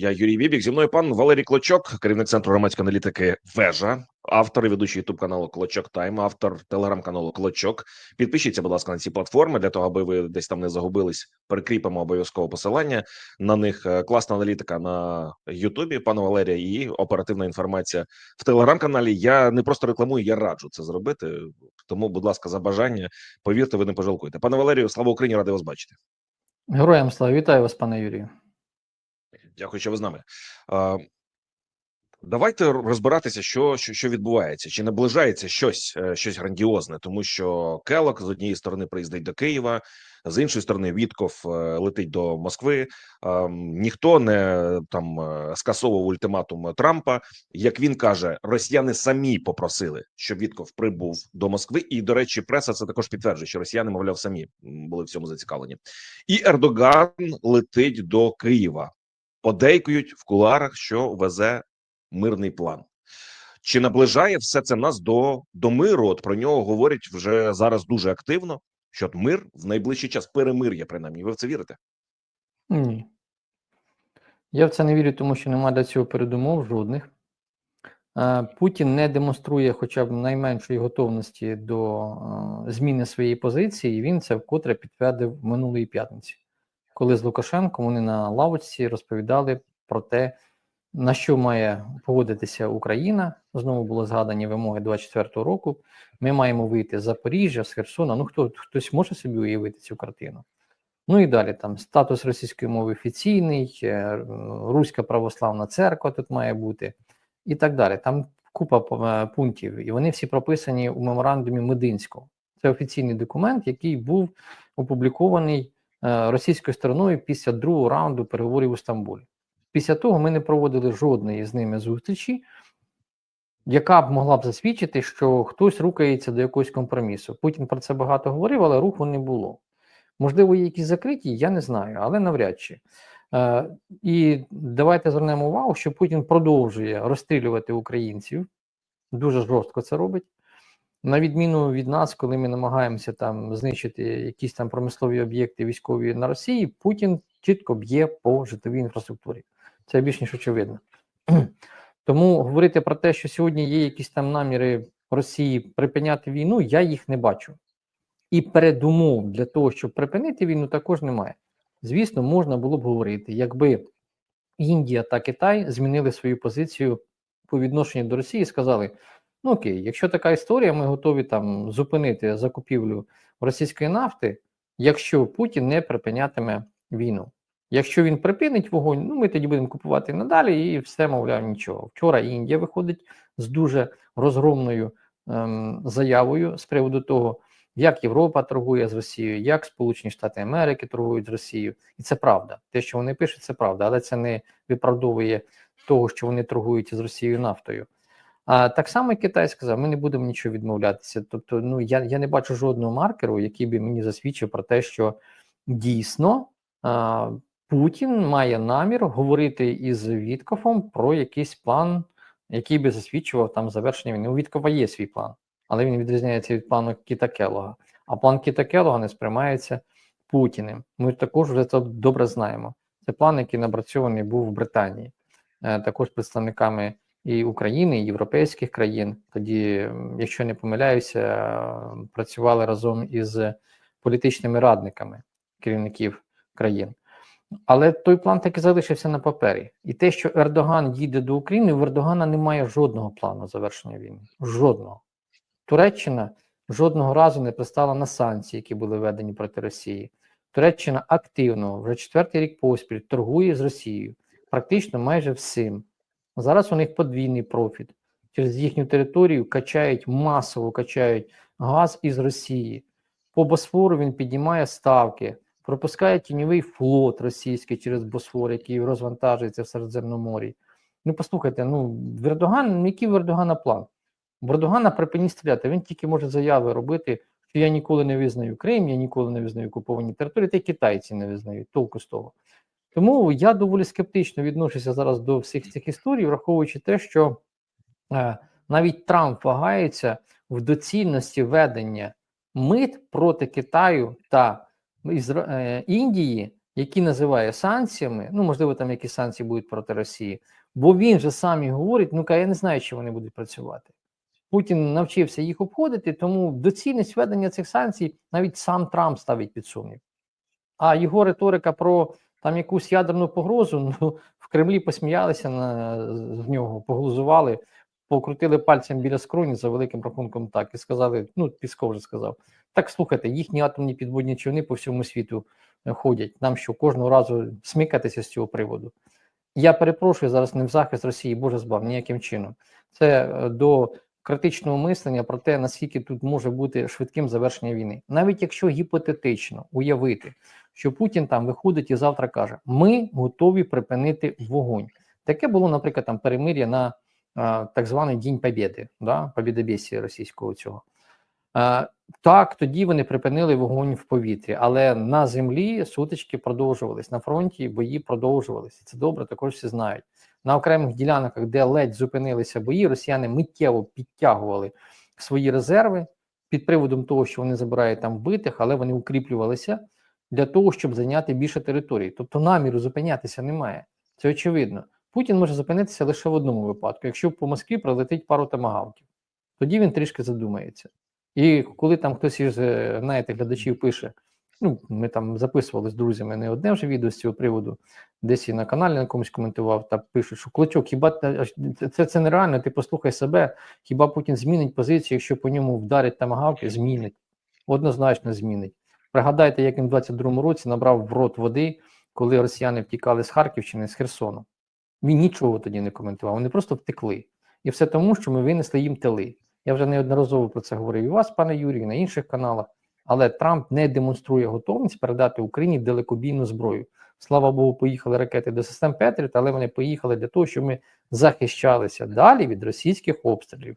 Я Юрій Бібік. Зі мною пан Валерій Клочок, керівник центру громадської аналітики Вежа, автор і ведучий ютуб каналу Клочок Тайм, автор телеграм-каналу Клочок. Підпишіться, будь ласка, на ці платформи для того, аби ви десь там не загубились. Прикріпимо обов'язково посилання на них. Е, Класна аналітика на Ютубі, пана Валерія, і оперативна інформація в телеграм-каналі. Я не просто рекламую, я раджу це зробити. Тому, будь ласка, за бажання, повірте, ви не пожалкуєте. Пане Валерію, слава Україні, радий вас бачити. Героям слава вітаю вас, пане Юрію. Дякую, що ви з нами. Давайте розбиратися, що, що, що відбувається, чи наближається щось, е, щось грандіозне, тому що Келок з однієї сторони приїздить до Києва, з іншої сторони Вітков е, летить до Москви. Ніхто не там е, скасовував ультиматум Трампа. Як він каже, росіяни самі попросили, щоб Вітков прибув до Москви. І до речі, преса це також підтверджує, що росіяни, мовляв, самі були в цьому зацікавлені. І Ердоган летить до Києва подейкують в куларах, що везе мирний план. Чи наближає все це нас до, до миру? От про нього говорять вже зараз дуже активно. Що мир в найближчий час перемир'я, принаймні. Ви в це вірите? Ні. Я в це не вірю, тому що немає для цього передумов жодних. Е, Путін не демонструє хоча б найменшої готовності до е, зміни своєї позиції, і він це вкотре підтвердив минулої п'ятниці, коли з Лукашенком вони на лавочці розповідали про те, на що має погодитися Україна. Знову були згадані вимоги 24-го року. Ми маємо вийти з Запоріжжя, з Херсона. Ну хто хтось може собі уявити цю картину? Ну і далі там статус російської мови офіційний, е, Руська православна церква тут має бути, і так далі. Там купа е, пунктів, і вони всі прописані у меморандумі Мединського. Це офіційний документ, який був опублікований російською стороною після другого раунду переговорів у Стамбулі. Після того ми не проводили жодної з ними зустрічі, яка б могла б засвідчити, що хтось рухається до якогось компромісу. Путін про це багато говорив, але руху не було. Можливо, є якісь закриті, я не знаю, але навряд чи. Е, і давайте звернемо увагу, що Путін продовжує розстрілювати українців, дуже жорстко це робить. На відміну від нас, коли ми намагаємося там знищити якісь там промислові об'єкти військові на Росії, Путін чітко б'є по житловій інфраструктурі. Це більш ніж очевидно. Тому говорити про те, що сьогодні є якісь там наміри Росії припиняти війну, я їх не бачу. І передумов для того, щоб припинити війну, також немає. Звісно, можна було б говорити, якби Індія та Китай змінили свою позицію по відношенню до Росії і сказали: ну окей, якщо така історія, ми готові там зупинити закупівлю російської нафти, якщо Путін не припинятиме війну. Якщо він припинить вогонь, ну ми тоді будемо купувати надалі, і все, мовляв, нічого. Вчора Індія виходить з дуже розгромною ем, заявою з приводу того, як Європа торгує з Росією, як Сполучені Штати Америки торгують з Росією, і це правда. Те, що вони пишуть, це правда, але це не виправдовує того, що вони торгують з Росією нафтою. А так само Китай сказав: ми не будемо нічого відмовлятися. Тобто, ну я я не бачу жодного маркеру, який би мені засвідчив про те, що дійсно а, Путін має намір говорити із Віткофом про якийсь план, який би засвідчував там завершення війни. У Віткова є свій план, але він відрізняється від плану Кіта Келога. А план Кіта Келога не сприймається Путіним. Ми також вже це добре знаємо. Це план, який напрацьований був в Британії, е, також представниками і України, і європейських країн. Тоді, якщо не помиляюся, працювали разом із політичними радниками керівників країн. Але той план таки залишився на папері. І те, що Ердоган їде до України, в Ердогана немає жодного плану завершення війни. Жодного. Туреччина жодного разу не пристала на санкції, які були введені проти Росії. Туреччина активно вже четвертий рік поспіль торгує з Росією, практично майже всім. Зараз у них подвійний профіт. Через їхню територію качають масово качають газ із Росії. По Босфору він піднімає ставки пропускає тіньовий флот російський через Босфор, який розвантажується в Середземноморі. Ну, послухайте, ну в Ердоган, який в Ердогана план? В Ердогана припиніть стріляти, він тільки може заяви робити, що я ніколи не визнаю Крим, я ніколи не визнаю окуповані території, та й китайці не визнають толку з того. Тому я доволі скептично відношуся зараз до всіх цих історій, враховуючи те, що е, навіть Трамп вагається в доцільності ведення мит проти Китаю та Ізра... Індії, які називає санкціями, ну можливо, там якісь санкції будуть проти Росії, бо він же сам і говорить: ну ка я не знаю, чи вони будуть працювати. Путін навчився їх обходити, тому доцільність введення цих санкцій навіть сам Трамп ставить під сумнів. А його риторика про там якусь ядерну погрозу, ну в Кремлі посміялися на з нього, поглузували, покрутили пальцем біля скроні за великим рахунком так і сказали: ну, Пісков вже сказав. Так слухайте, їхні атомні підводні човни по всьому світу е, ходять. Нам що кожного разу смикатися з цього приводу. Я перепрошую зараз не в захист Росії, Боже збав, ніяким чином. Це е, до критичного мислення про те, наскільки тут може бути швидким завершення війни. Навіть якщо гіпотетично уявити, що Путін там виходить і завтра каже: Ми готові припинити вогонь. Таке було, наприклад, там перемир'я на а, так званий День Побєди, да, Побєдобєсія російського цього. А, так, тоді вони припинили вогонь в повітрі, але на землі сутички продовжувались, на фронті бої продовжувалися. Це добре, також всі знають. На окремих ділянках, де ледь зупинилися бої, росіяни миттєво підтягували свої резерви під приводом того, що вони забирають там вбитих, але вони укріплювалися для того, щоб зайняти більше території. Тобто наміру зупинятися немає. Це очевидно. Путін може зупинитися лише в одному випадку, якщо по Москві прилетить пару тамагавків. Тоді він трішки задумається. І коли там хтось із е, знаєте, глядачів пише, ну ми там записували з друзями не одне вже відео з цього приводу, десь і на каналі на комусь коментував та пишуть, що клочок, хіба це, це, нереально? Ти послухай себе, хіба Путін змінить позицію, якщо по ньому вдарить тамагавки? Змінить. Однозначно змінить. Пригадайте, як він в 22-му році набрав в рот води, коли росіяни втікали з Харківщини, з Херсону. Він нічого тоді не коментував, вони просто втекли. І все тому, що ми винесли їм тили. Я вже неодноразово про це говорив і у вас, пане Юрію, на інших каналах. Але Трамп не демонструє готовність передати Україні далекобійну зброю. Слава Богу, поїхали ракети до систем Петріт, але вони поїхали для того, щоб ми захищалися далі від російських обстрілів.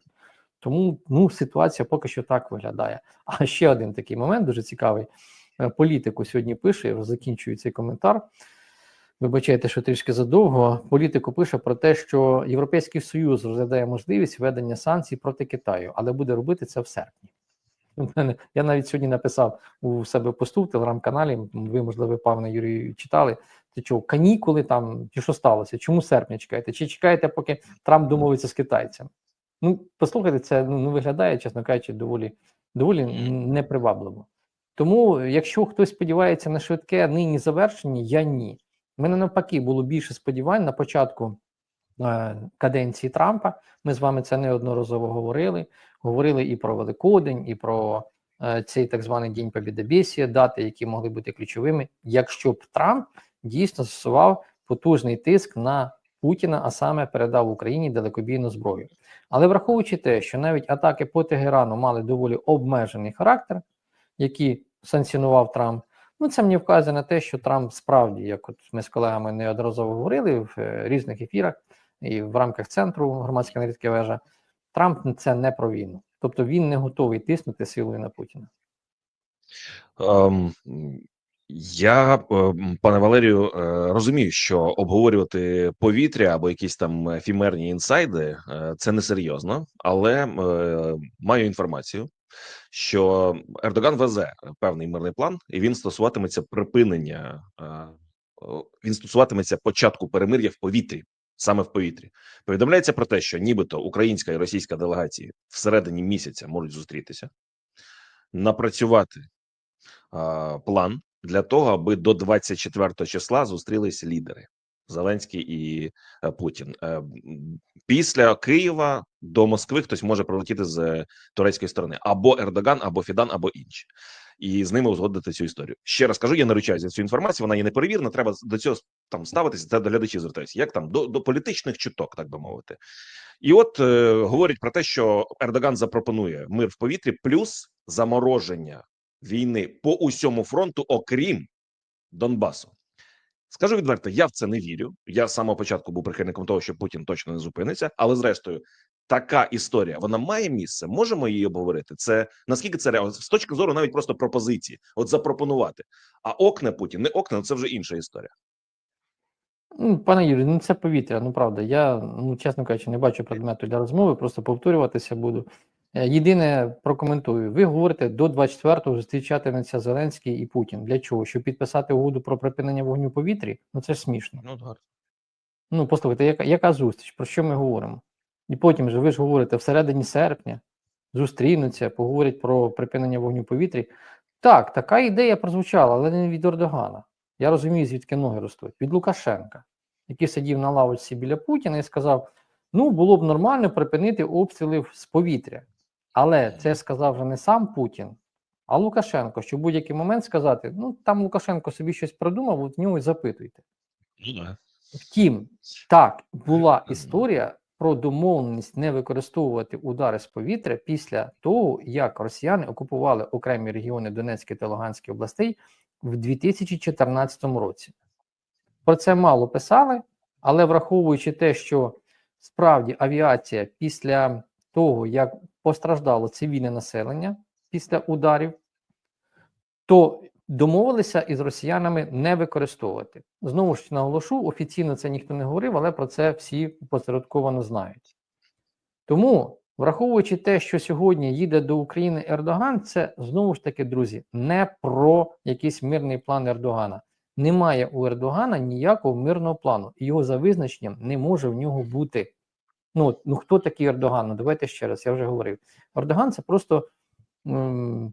Тому ну, ситуація поки що так виглядає. А ще один такий момент дуже цікавий. Е, Політику сьогодні пише, я закінчую цей коментар. Вибачайте, що трішки задовго. Політику пише про те, що Європейський Союз розглядає можливість введення санкцій проти Китаю, але буде робити це в серпні. Я навіть сьогодні написав у себе посту в телеграм-каналі. Ви, можливо, певно, Юрій, читали. Ти чого, канікули там, чи що сталося? Чому серпня чекаєте? Чи чекаєте, поки Трамп домовиться з китайцями? Ну, послухайте, це ну, ну, виглядає, чесно кажучи, доволі, доволі непривабливо. Тому, якщо хтось сподівається на швидке нині завершення, я ні. У мене навпаки було більше сподівань на початку каденції Трампа. Ми з вами це неодноразово говорили. Говорили і про Великодень, і про е, цей так званий День Побєдобєсія, дати, які могли бути ключовими, якщо б Трамп дійсно застосував потужний тиск на Путіна, а саме передав Україні далекобійну зброю. Але враховуючи те, що навіть атаки по Тегерану мали доволі обмежений характер, які санкціонував Трамп. Ну, це мені вказує на те, що Трамп справді, як от ми з колегами неодноразово говорили в е, різних ефірах і в рамках центру громадська аналітики вежа, Трамп це не про війну. Тобто він не готовий тиснути силою на Путіна. Ем, я, ем, пане Валерію, е, розумію, що обговорювати повітря або якісь там ефемерні інсайди е, це несерйозно, але е, маю інформацію, що Ердоган везе певний мирний план, і він стосуватиметься припинення, е, він стосуватиметься початку перемир'я в повітрі. Саме в повітрі. Повідомляється про те, що нібито українська і російська делегації всередині місяця можуть зустрітися, напрацювати а, план для того, аби до 24 числа зустрілись лідери Зеленський і е, Путін. Е, Після Києва до Москви хтось може прилетіти з турецької сторони. Або Ердоган, або Фідан, або інші, і з ними узгодити цю історію. Ще раз кажу, я наручаюся за цю інформацію. Вона є неперевірна. Треба до цього там ставитися. Це до глядачів звертаюся. Як там до, до політичних чуток, так би мовити. І от е, говорять про те, що Ердоган запропонує мир в повітрі, плюс замороження війни по усьому фронту, окрім Донбасу. Скажу відверто, я в це не вірю. Я з самого початку був прихильником того, що Путін точно не зупиниться. Але зрештою, така історія вона має місце. Можемо її обговорити. Це наскільки це реально з точки зору навіть просто пропозиції, от запропонувати. А окне Путін, не окне, це вже інша історія. Ну, пане Юрію, ну це повітря. Ну правда, я ну чесно кажучи, не бачу предмету для розмови, просто повторюватися буду. Е, Єдине прокоментую. Ви говорите, до 24-го зустрічатиметься Зеленський і Путін. Для чого? Щоб підписати угоду про припинення вогню в повітрі? Ну це ж смішно. Ну так. Ну, послухайте, яка, яка зустріч? Про що ми говоримо? І потім же ви ж говорите, всередині серпня зустрінуться, поговорять про припинення вогню в повітрі. Так, така ідея прозвучала, але не від Ердогана. Я розумію, звідки ноги ростуть. Від Лукашенка, який сидів на лавочці біля Путіна і сказав: ну, було б нормально припинити обстріли з повітря. Але це сказав вже не сам Путін, а Лукашенко, що в будь-який момент сказати: ну, там Лукашенко собі щось придумав, от в нього й запитуйте. Ну. Втім, так була історія про домовленість не використовувати удари з повітря після того, як росіяни окупували окремі регіони Донецької та Луганської областей в 2014 році. Про це мало писали, але враховуючи те, що справді авіація після того, як постраждало цивільне населення після ударів, то домовилися із росіянами не використовувати. Знову ж наголошу, офіційно це ніхто не говорив, але про це всі посередковано знають. Тому, враховуючи те, що сьогодні їде до України Ердоган, це знову ж таки, друзі, не про якийсь мирний план Ердогана. Немає у Ердогана ніякого мирного плану, і його за визначенням не може в нього бути. Ну, ну хто такий Ердоган? Ну, давайте ще раз, я вже говорив. Ердоган це просто м,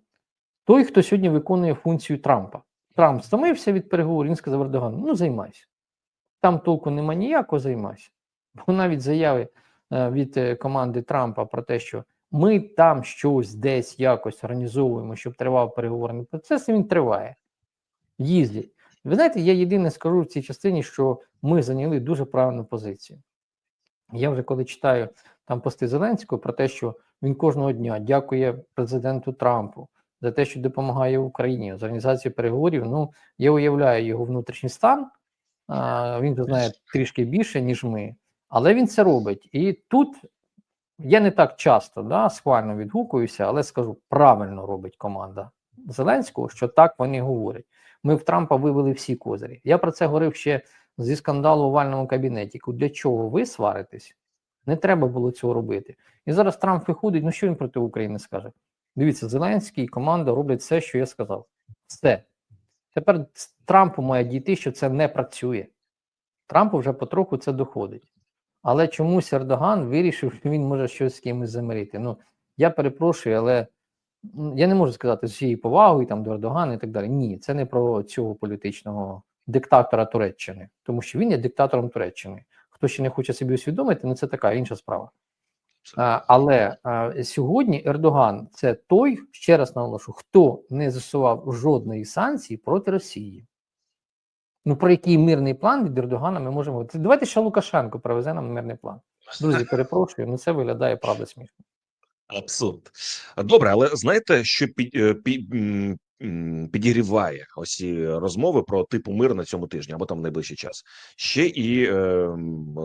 той, хто сьогодні виконує функцію Трампа. Трамп стомився від переговорів, він сказав Ердогану, ну займайся. Там толку нема ніякого, займайся. Бо навіть заяви е, від е, команди Трампа про те, що ми там щось десь якось організовуємо, щоб тривав переговорний процес, і він триває. Їздять. Ви знаєте, я єдине скажу в цій частині, що ми зайняли дуже правильну позицію. Я вже коли читаю там пости Зеленського про те, що він кожного дня дякує президенту Трампу за те, що допомагає Україні з організацією переговорів. Ну, я уявляю його внутрішній стан. А, він знає трішки більше, ніж ми, але він це робить. І тут я не так часто да, схвально відгукуюся, але скажу, правильно робить команда Зеленського, що так вони говорять. Ми в Трампа вивели всі козирі. Я про це говорив ще зі скандалу в овальному кабінеті. Для чого ви сваритесь? Не треба було цього робити. І зараз Трамп виходить. Ну що він проти України скаже? Дивіться, Зеленський і команда роблять все, що я сказав. Все. Тепер Трампу має дійти, що це не працює. Трампу вже потроху це доходить. Але чомусь Ердоган вирішив, що він може щось з кимось замирити. Ну, я перепрошую, але я не можу сказати з всією повагою там, до Ердогана і так далі. Ні, це не про цього політичного диктатора Туреччини, тому що він є диктатором Туреччини. Хто ще не хоче собі усвідомити, ну це така інша справа. А, але а, сьогодні Ердоган це той, ще раз наголошу, хто не засував жодної санкції проти Росії. Ну про який мирний план від Ердогана ми можемо говорити? Давайте ще Лукашенко привезе нам мирний план. Друзі, перепрошую, ну це виглядає правда смішно. Абсурд. Добре, але знаєте, що під, е, під, підігріває ось розмови про типу мир на цьому тижні або там в найближчий час? Ще і е,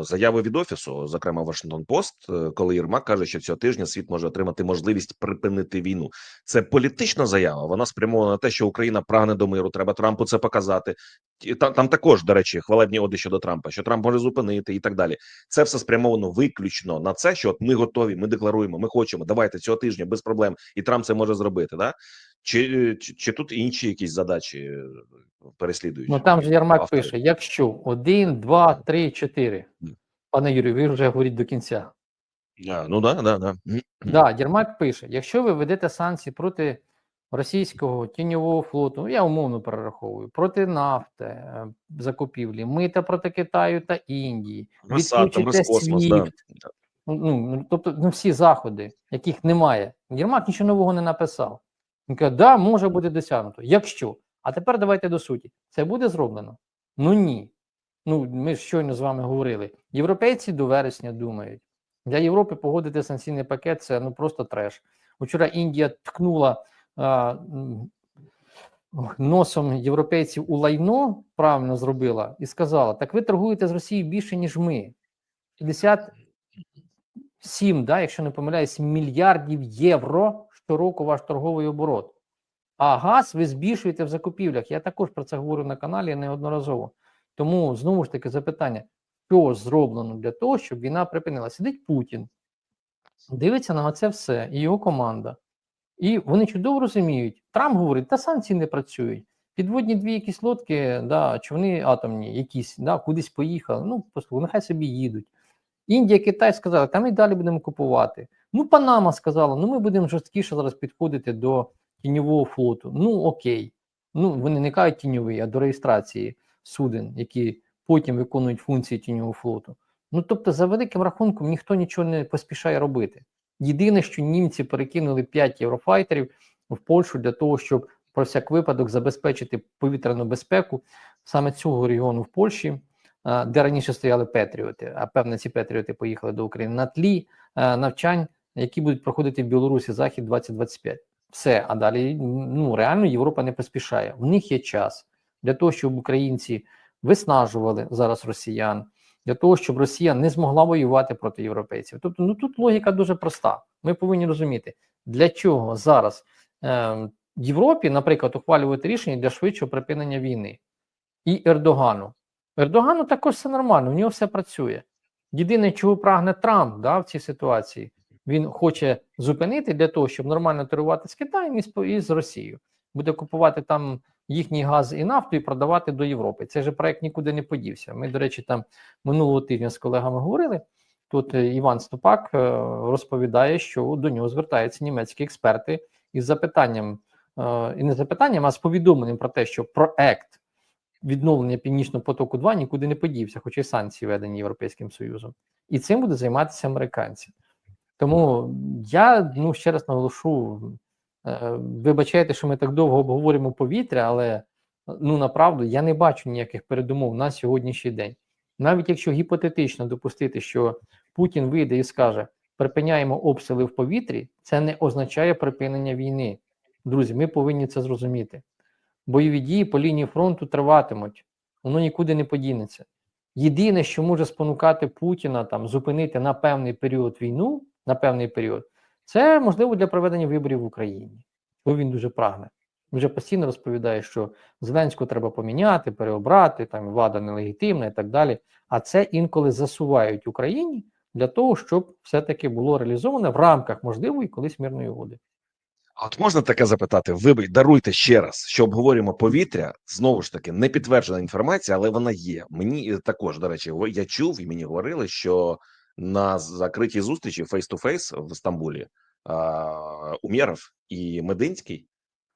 заяви від офісу, зокрема Вашингтон Пост, е, коли Єрмак каже, що цього тижня світ може отримати можливість припинити війну. Це політична заява. Вона спрямована на те, що Україна прагне до миру. Треба Трампу це показати. Там, там також, до речі, хвалебні оди щодо Трампа, що Трамп може зупинити і так далі. Це все спрямовано виключно на це, що от ми готові, ми декларуємо, ми хочемо. Давайте цього тижня без проблем, і Трамп це може зробити. Да? Чи, чи, чи тут інші якісь задачі е, переслідують? Ну там же Ярмак автори? пише: якщо один, два, три, чотири. Пане Юрію, ви вже говоріть до кінця. А, ну да, да, да. Да, Єрмак пише: якщо ви ведете санкції проти російського тіньового флоту, ну, я умовно перераховую, проти нафти, е, закупівлі, мита проти Китаю та Індії, відключите Роскосмос, да. Ну, ну, тобто ну, всі заходи, яких немає. Єрмак нічого нового не написав. Він каже, да, може бути досягнуто. Якщо. А тепер давайте до суті. Це буде зроблено? Ну ні. Ну, ми щойно з вами говорили. Європейці до вересня думають. Для Європи погодити санкційний пакет це ну просто треш. Вчора Індія ткнула а, носом європейців у лайно, правильно зробила, і сказала: так ви торгуєте з Росією більше, ніж ми. 57, да, якщо не помиляюсь, мільярдів євро щороку ваш торговий оборот. А газ ви збільшуєте в закупівлях. Я також про це говорю на каналі неодноразово. Тому знову ж таки запитання: що зроблено для того, щоб війна припинилася? Сидить Путін, дивиться на це все, і його команда. І вони чудово розуміють. Трамп говорить, та санкції не працюють. Підводні дві якісь лодки, да, човни атомні, якісь, да, кудись поїхали. Ну, послухай, нехай собі їдуть. Індія, Китай сказали, та ми далі будемо купувати. Ну, Панама сказала, ну ми будемо жорсткіше зараз підходити до тіньового флоту. Ну, окей. Ну, вони не кажуть тіньовий, а до реєстрації суден, які потім виконують функції тіньового флоту. Ну, тобто, за великим рахунком, ніхто нічого не поспішає робити. Єдине, що німці перекинули 5 єврофайтерів в Польщу для того, щоб про всяк випадок забезпечити повітряну безпеку саме цього регіону в Польщі, де раніше стояли Петріоти, а певно, ці Петріоти поїхали до України на тлі навчань, які будуть проходити в Білорусі Захід 2025. Все, а далі ну реально Європа не поспішає. В них є час для того, щоб українці виснажували зараз росіян, для того, щоб Росія не змогла воювати проти європейців. Тобто, ну тут логіка дуже проста. Ми повинні розуміти, для чого зараз е, Європі, наприклад, ухвалювати рішення для швидшого припинення війни і Ердогану. Ердогану також все нормально, в нього все працює. Єдине, чого прагне Трамп да, в цій ситуації, він хоче зупинити для того, щоб нормально торгувати з Китаєм і з, Росією. Буде купувати там їхній газ і нафту і продавати до Європи. Цей же проект нікуди не подівся. Ми, до речі, там минулого тижня з колегами говорили. Тут е, Іван Ступак е, розповідає, що до нього звертаються німецькі експерти із запитанням, е, і не запитанням, а з повідомленням про те, що проект відновлення Північного потоку 2 нікуди не подівся, хоча й санкції введені Європейським Союзом. І цим буде займатися американці. Тому я ну ще раз наголошу. е, Вибачайте, що ми так довго обговорюємо повітря, але ну направду я не бачу ніяких передумов на сьогоднішній день. Навіть якщо гіпотетично допустити, що Путін вийде і скаже: припиняємо обстріли в повітрі, це не означає припинення війни. Друзі, ми повинні це зрозуміти. Бойові дії по лінії фронту триватимуть, воно нікуди не подінеться. Єдине, що може спонукати Путіна там зупинити на певний період війну, на певний період, це можливо для проведення виборів в Україні, бо він дуже прагне. Вже постійно розповідає, що Зеленського треба поміняти, переобрати, там влада нелегітимна і так далі. А це інколи засувають Україні для того, щоб все-таки було реалізовано в рамках можливої колись мирної угоди. От можна таке запитати? Вибий, даруйте ще раз, що обговорюємо повітря. Знову ж таки, не підтверджена інформація, але вона є. Мені е, також, до речі, я чув і мені говорили, що на закритій зустрічі face-to-face в Стамбулі Умєров і Мединський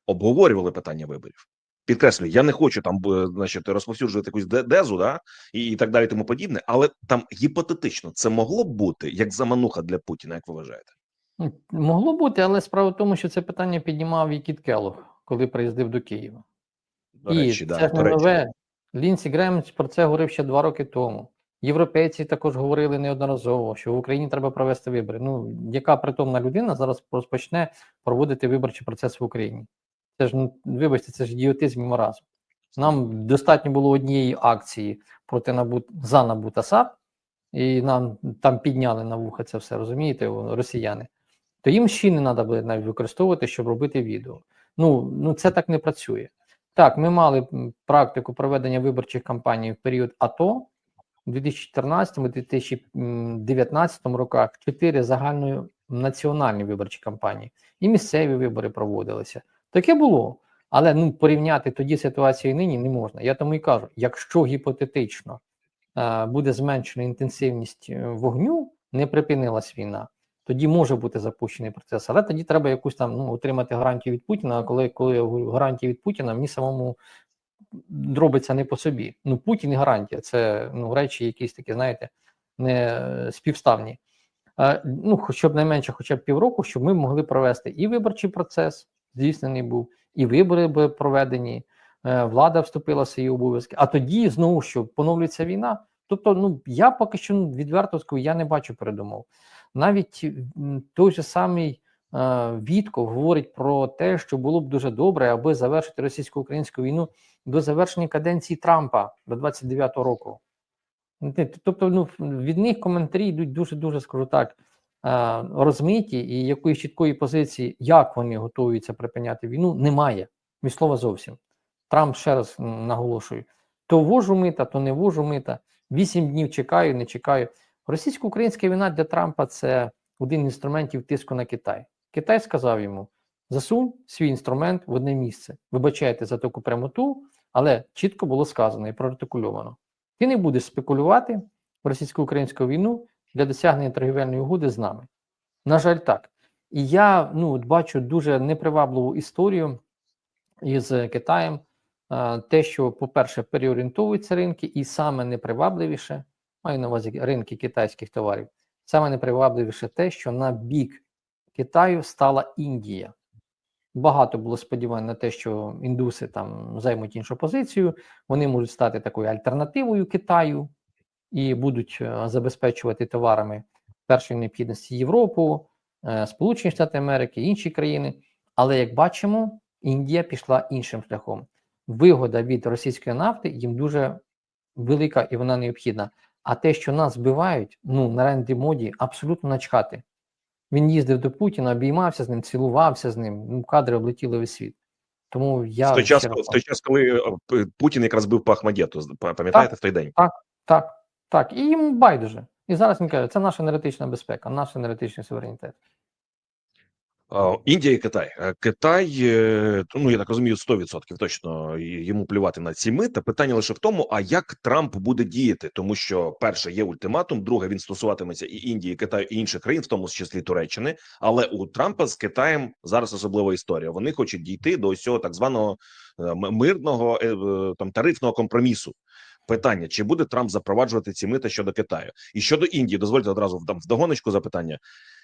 обговорювали питання виборів. Підкреслюю, я не хочу там б, значить, розповсюджувати якусь де- дезу, да і так далі, тому подібне. Але там гіпотетично це могло б бути як замануха для Путіна, як ви вважаєте? Ну, Могло бути, але справа в тому, що це питання піднімав і Кіт Келлог, коли приїздив до Києва. До і речі, це да, ж до речі. нове. Лінсі Грем про це говорив ще два роки тому. Європейці також говорили неодноразово, що в Україні треба провести вибори. Ну, яка притомна людина зараз розпочне проводити виборчий процес в Україні? Це ж ну, вибачте, це ж ідіотизм і маразм. Нам достатньо було однієї акції проти набут за набут САП, і нам там підняли на вуха це все, розумієте, росіяни. То їм ще не треба буде навіть використовувати, щоб робити відео. Ну, ну це так не працює. Так, ми мали практику проведення виборчих кампаній в період АТО у 2014-2019 роках чотири загальнонаціональні виборчі кампанії, і місцеві вибори проводилися. Таке було. Але ну порівняти тоді ситуацію і нині не можна. Я тому і кажу: якщо гіпотетично е, буде зменшена інтенсивність е, вогню, не припинилась війна, тоді може бути запущений процес. Але тоді треба якусь там ну, отримати гарантію від Путіна. А коли, коли я говорю гарантія від Путіна, мені самому робиться не по собі. Ну, Путін і гарантія це ну, речі, якісь такі, знаєте, не е, співставні. Е, ну, хоч- щоб найменше, хоча б півроку, щоб ми могли провести і виборчий процес, здійснений був, і вибори були проведені, е, влада вступила в свої обов'язки. А тоді знову що поновлюється війна. Тобто, ну я поки що ну, відверто скажу, я не бачу передумов. Навіть той же самий е, Вітков говорить про те, що було б дуже добре, аби завершити російсько-українську війну до завершення каденції Трампа до 29-го року. Тобто, ну від них коментарі йдуть дуже дуже скажу так е, розмиті, і якоїсь чіткої позиції, як вони готуються припиняти війну, немає. Від слова зовсім. Трамп ще раз наголошую: то вожу мита, то не вожу мита. Вісім днів чекаю, не чекаю. Російсько-українська війна для Трампа це один інструментів тиску на Китай. Китай сказав йому: засунь свій інструмент в одне місце. Вибачайте за таку прямоту, але чітко було сказано і проартикульовано. Ти не будеш спекулювати російсько-українську війну для досягнення торгівельної угоди з нами. На жаль, так. І я ну, бачу дуже непривабливу історію із Китаєм. Те, що, по-перше, переорієнтовуються ринки, і саме непривабливіше, маю на увазі ринки китайських товарів, саме непривабливіше те, що на бік Китаю стала Індія. Багато було сподівань на те, що індуси там займуть іншу позицію, вони можуть стати такою альтернативою Китаю і будуть е, забезпечувати товарами першої необхідності Європу, е, Сполучені Штати Америки, інші країни. Але як бачимо, Індія пішла іншим шляхом. Вигода від російської нафти їм дуже велика і вона необхідна. А те, що нас вбивають, ну на ренді моді абсолютно начхати. Він їздив до Путіна, обіймався з ним, цілувався з ним. Ну, кадри облетіли весь світ. Тому я в той час, в той час, коли е, Путін якраз бив по Ахмадєту, пам'ятаєте, в той день? Так, так. І їм байдуже. І зараз він каже, це наша енергетична безпека, наш енергетичний суверенітет. Індія і Китай. Е, Китай, е, ну я так розумію, 100% точно йому плювати на ці мита. Питання лише в тому, а як Трамп буде діяти, тому що перше є ультиматум, друге він стосуватиметься і Індії, і Китаю і інших країн, в тому числі Туреччини. Але у Трампа з Китаєм зараз особлива історія. Вони хочуть дійти до цього так званого е, мирного там тарифного компромісу. Питання: чи буде Трамп запроваджувати ці мита щодо Китаю і щодо Індії? Дозвольте одразу вдам вдогоночку запитання.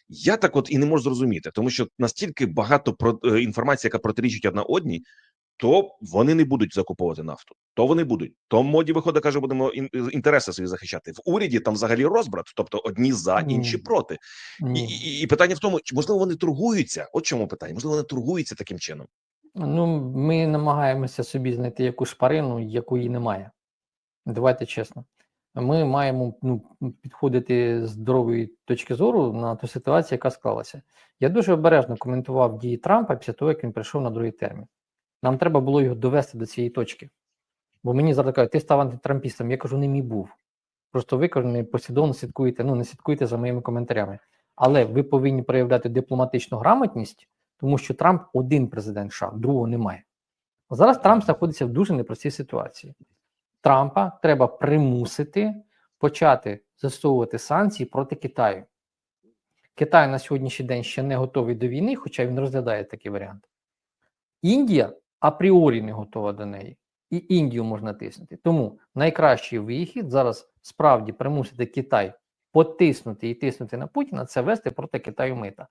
Я так от і не можу зрозуміти, тому що настільки багато про е, інформації, яка протирічить одна одній, то вони не будуть закуповувати нафту. То вони будуть. То моді виходить, каже, будемо е, інтереси свої захищати. В уряді там взагалі розбрат, тобто одні за, інші проти. І, і, і питання в тому, чи можливо вони торгуються? От чому питання? Можливо, вони торгуються таким чином. Ну, ми намагаємося собі знайти якусь шпарину, якої немає. Давайте чесно. Ми маємо ну, підходити з здорової точки зору на ту ситуацію, яка склалася. Я дуже обережно коментував дії Трампа після того, як він прийшов на другий термін. Нам треба було його довести до цієї точки. Бо мені зараз кажуть, ти став антитрампістом. Я кажу, не мій був. Просто ви кажу, не послідовно слідкуєте, ну не слідкуєте за моїми коментарями. Але ви повинні проявляти дипломатичну грамотність, тому що Трамп один президент США, другого немає. Зараз Трамп знаходиться в дуже непростій ситуації. Трампа треба примусити почати застосовувати санкції проти Китаю. Китай на сьогоднішній день ще не готовий до війни, хоча він розглядає такий варіант. Індія апріорі не готова до неї, і Індію можна тиснути. Тому найкращий вихід зараз справді примусити Китай потиснути і тиснути на Путіна це вести проти Китаю мита.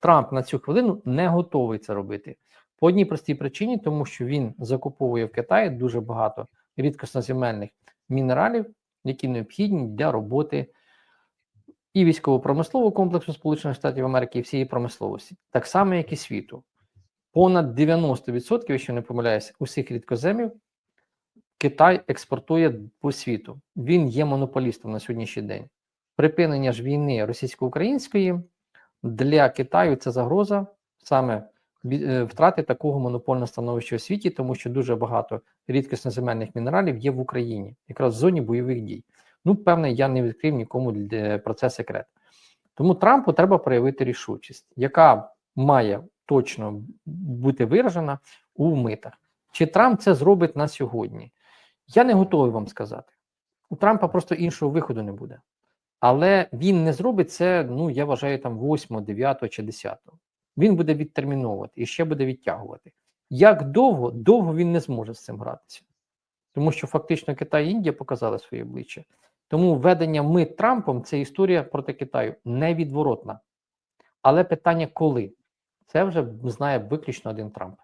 Трамп на цю хвилину не готовий це робити. По одній простій причині, тому що він закуповує в Китаї дуже багато рідкосноземельних мінералів, які необхідні для роботи і військово-промислового комплексу Сполучених Штатів Америки, і всієї промисловості, так само, як і світу. Понад 90%, якщо не помиляюсь, усіх рідкоземів Китай експортує по світу. Він є монополістом на сьогоднішній день. Припинення ж війни російсько-української для Китаю це загроза саме втрати такого монопольного становища у світі, тому що дуже багато рідкісноземельних мінералів є в Україні, якраз в зоні бойових дій. Ну, певне, я не відкрив нікому про це секрет. Тому Трампу треба проявити рішучість, яка має точно бути виражена у митах. Чи Трамп це зробить на сьогодні? Я не готовий вам сказати. У Трампа просто іншого виходу не буде. Але він не зробить це, ну я вважаю, там 8, 9 чи 10. Він буде відтерміновувати і ще буде відтягувати. Як довго, довго він не зможе з цим гратися. Тому що фактично Китай і Індія показали своє обличчя. Тому введення мит Трампом це історія проти Китаю невідворотна. Але питання коли? Це вже знає виключно один Трамп.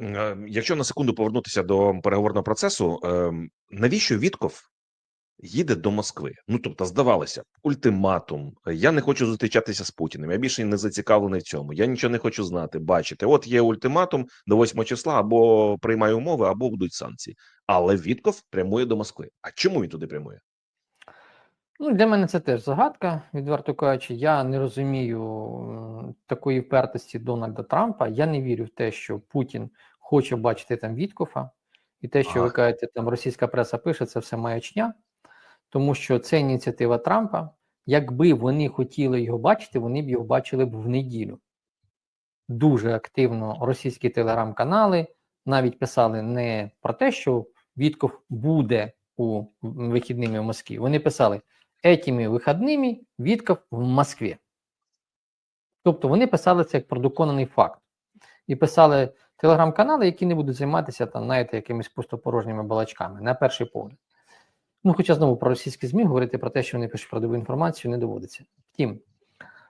Е, Якщо на секунду повернутися до переговорного процесу, ем, навіщо Вітков їде до Москви? Ну тобто, здавалося, ультиматум. Я не хочу зустрічатися з Путіним. Я більше не зацікавлений в цьому. Я нічого не хочу знати. Бачите, от є ультиматум до 8 числа, або приймаю умови, або будуть санкції. Але Вітков прямує до Москви. А чому він туди прямує? Ну, для мене це теж загадка, відверто кажучи. Я не розумію такої впертості Дональда Трампа. Я не вірю в те, що Путін хоче бачити там Віткофа, і те, що ви кажете, там російська преса пише, це все маячня, тому що це ініціатива Трампа. Якби вони хотіли його бачити, вони б його бачили б в неділю. Дуже активно російські телеграм-канали навіть писали не про те, що Вітков буде у вихідними в Москві. Вони писали етими вихідними Вітков в Москві. Тобто вони писали це як про доконаний факт. І писали телеграм-канали, які не будуть займатися там, знаєте, якимись пустопорожніми балачками, на перший погляд. Ну, хоча знову про російські ЗМІ говорити про те, що вони пишуть правдиву інформацію, не доводиться. Втім,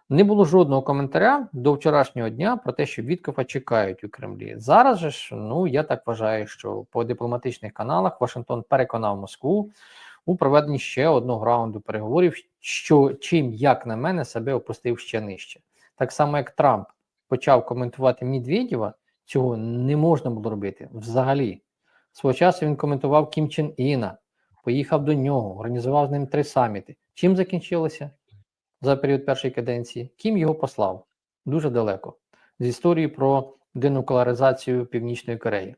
не було жодного коментаря до вчорашнього дня про те, що Віткофа чекають у Кремлі. Зараз же ж, ну я так вважаю, що по дипломатичних каналах Вашингтон переконав Москву у проведенні ще одного раунду переговорів, що чим, як на мене, себе опустив ще нижче. Так само, як Трамп почав коментувати Медведєва, цього не можна було робити взагалі. Свого часу він коментував Кім Чен Іна, поїхав до нього, організував з ним три саміти. Чим закінчилося за період першої каденції? Кім його послав дуже далеко з історії про денуклеаризацію Північної Кореї.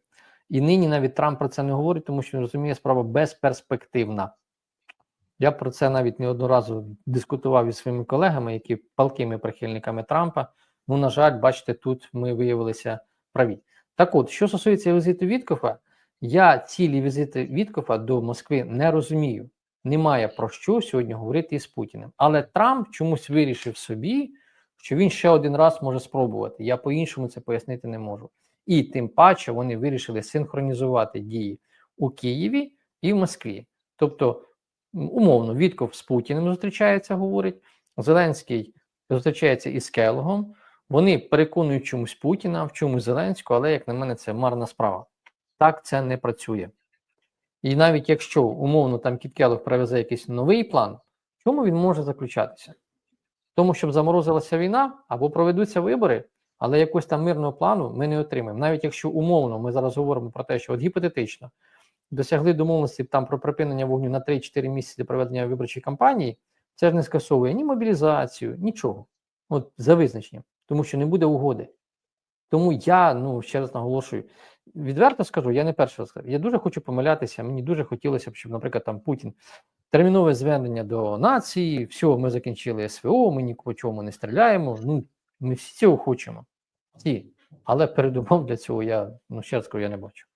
І нині навіть Трамп про це не говорить, тому що він розуміє, справа безперспективна. Я про це навіть неодноразово дискутував із своїми колегами, які палкими прихильниками Трампа. Ну, на жаль, бачите, тут ми виявилися праві. Так от, що стосується візиту Віткофа, я цілі візити Віткофа до Москви не розумію. Немає про що сьогодні говорити із Путіним. Але Трамп чомусь вирішив собі, що він ще один раз може спробувати. Я по-іншому це пояснити не можу. І тим паче вони вирішили синхронізувати дії у Києві і в Москві. Тобто, умовно, Вітков з Путіним зустрічається, говорить, Зеленський зустрічається із Келогом. Вони переконують чомусь Путіна, в чомусь Зеленського, але, як на мене, це марна справа. Так це не працює. І навіть якщо умовно там Кіт Келог привезе якийсь новий план, в чому він може заключатися? В Тому, щоб заморозилася війна або проведуться вибори, але якогось там мирного плану ми не отримаємо. Навіть якщо умовно ми зараз говоримо про те, що от гіпотетично досягли домовленості там про припинення вогню на 3-4 місяці для проведення виборчої кампанії, це ж не скасовує ні мобілізацію, нічого. От за визначенням, тому що не буде угоди. Тому я ну ще раз наголошую, відверто скажу, я не перший раз скажу. Я дуже хочу помилятися. Мені дуже хотілося б, щоб, наприклад, там Путін термінове звернення до нації, все, ми закінчили СВО, ми ні чому не стріляємо. Ну, ми всі цього хочемо. Всі. Але передумов для цього я ну ще раз кажу, я не бачу.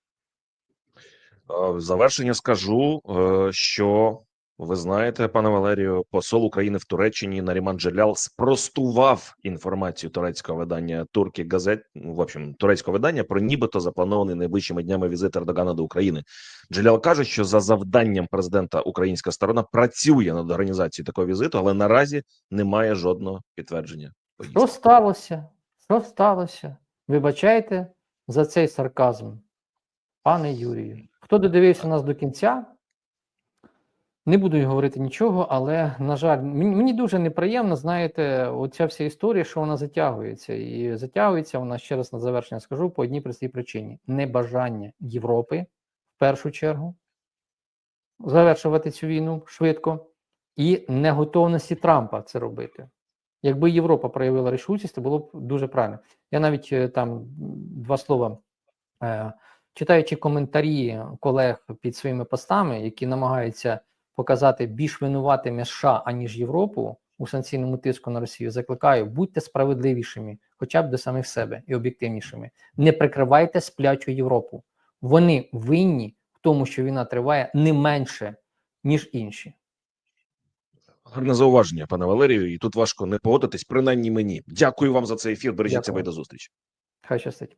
Е, В завершення скажу, е, що ви знаєте, пане Валерію, посол України в Туреччині Наріман Джелял спростував інформацію турецького видання Туркі Газет, ну, в общем, турецького видання про нібито запланований найближчими днями візит Ердогана до України. Джелял каже, що за завданням президента українська сторона працює над організацією такого візиту, але наразі немає жодного підтвердження. поїздки. Що сталося? Що сталося? Вибачайте за цей сарказм, пане Юрію. Хто додивився нас до кінця? Не буду говорити нічого, але, на жаль, мені, дуже неприємно, знаєте, оця вся історія, що вона затягується. І затягується вона, ще раз на завершення скажу, по одній простій причині: небажання Європи, в першу чергу, завершувати цю війну швидко, і неготовності Трампа це робити. Якби Європа проявила рішучість, то було б дуже правильно. Я навіть е, там два слова, е, читаючи коментарі колег під своїми постами, які намагаються показати більш винуватими США, аніж Європу у санкційному тиску на Росію, закликаю, будьте справедливішими, хоча б до самих себе і об'єктивнішими. Не прикривайте сплячу Європу. Вони винні в тому, що війна триває не менше, ніж інші. Гарне зауваження, пане Валерію, і тут важко не погодитись, принаймні мені. Дякую вам за цей ефір. Бережіть себе і до зустрічі. Хай щастить.